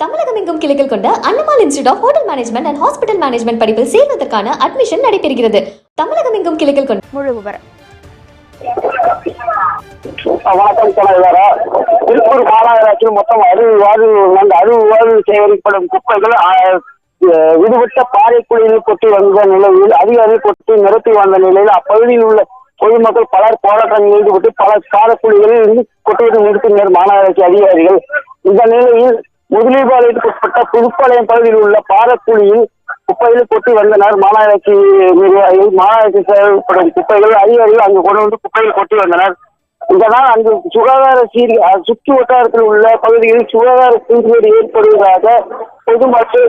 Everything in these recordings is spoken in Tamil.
தமிழகம் எங்கும் கிளைகள் கொண்ட Annamal institute of hotel management and hospital management படிப்பில் சேர்வதற்கான அட்மிஷன் நடைபெறுகிறது. தமிழகம் எங்கும் கிளைகள் கொண்ட முழு விவரம். வணக்கம் தலைவர திருப்பூர் மாநகராட்சியில் மொத்தம் அறுபது வார்டு அந்த அறுபது வார்டு சேகரிக்கப்படும் குப்பைகள் விடுபட்ட பாறைக்குழியில் கொட்டி வந்த நிலையில் அதிகாரிகள் கொட்டி நிரப்பி வந்த நிலையில் அப்பகுதியில் உள்ள பொதுமக்கள் பலர் போராட்டங்களில் ஈடுபட்டு பல பாறைக்குழிகளில் இருந்து கொட்டுவதை நிறுத்தினர் மாநகராட்சி அதிகாரிகள். இந்த நிலையில் முதலீபாளையத்துக்கு உட்பட்ட புதுப்பாளையம் பகுதியில் உள்ள பாரக்குழியில் குப்பைகள் கொட்டி வந்தனர். மாநகராட்சி நிர்வாகிகள் மாநகராட்சி செயல்படும் குப்பைகள் அதிகாரிகள் அங்கு கொண்டு வந்து குப்பைகள் கொட்டி வந்தனர். இதனால் அங்கு சுகாதார சீர் சுற்று வட்டாரத்தில் உள்ள பகுதியில் சுகாதார சீர்கேடு ஏற்படுவதாக பொதுமக்கள்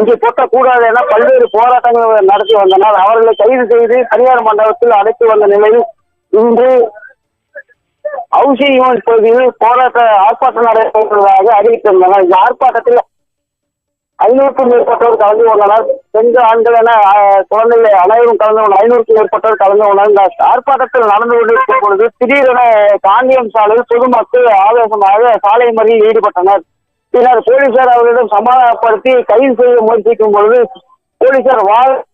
இங்கே கொட்டக்கூடாது என பல்வேறு போராட்டங்கள் நடத்தி வந்தனர். அவர்களை கைது செய்து தனியார் மண்டபத்தில் அடைத்து வந்த நிலையில் இன்று ஹவுசிங் யூனிட் பகுதியில் போராட்ட ஆர்ப்பாட்டம் நடைபெறுவதாக அறிவித்திருந்தனர். இந்த ஆர்ப்பாட்டத்தில் ஐநூறுக்கும் மேற்பட்டோர் கலந்து கொண்டனர். பெண்கள் ஆண்கள் என குழந்தைகள் அனைவரும் கலந்து கொண்ட ஐநூறுக்கும் மேற்பட்டோர் கலந்து கொண்டனர். இந்த ஆர்ப்பாட்டத்தில் நடந்து கொண்டிருக்கும் பொழுது திடீரென காந்தியம் சாலையில் பொதுமக்கள் ஆவேசமாக சாலை மறியலில் ஈடுபட்டனர். பின்னர் போலீசார் அவர்களிடம் சமாதானப்படுத்தி கைது செய்ய முயற்சிக்கும் பொழுது போலீசார் வாழ்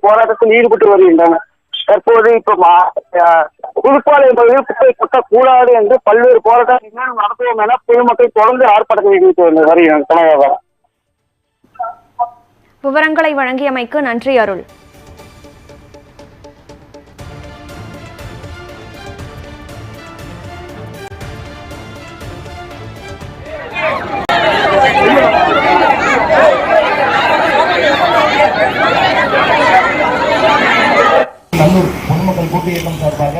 போராட்டத்தில் ஈடுபட்டு வருகின்றனர். தற்போது இப்ப மா- புதுப்பாளையம் பகுதியில் குப்பை கொட்டக்கூடாது என்று பல்வேறு போராட்டங்கள் நடத்துவோம் என பொதுமக்கள் தொடர்ந்து ஆர்ப்பாட்டத்தில் ஈடுபட்டு வருகின்றனர். விவரங்களை வழங்கியமைக்கு நன்றி அருள். கூட்டு இயக்கம் சார்பாக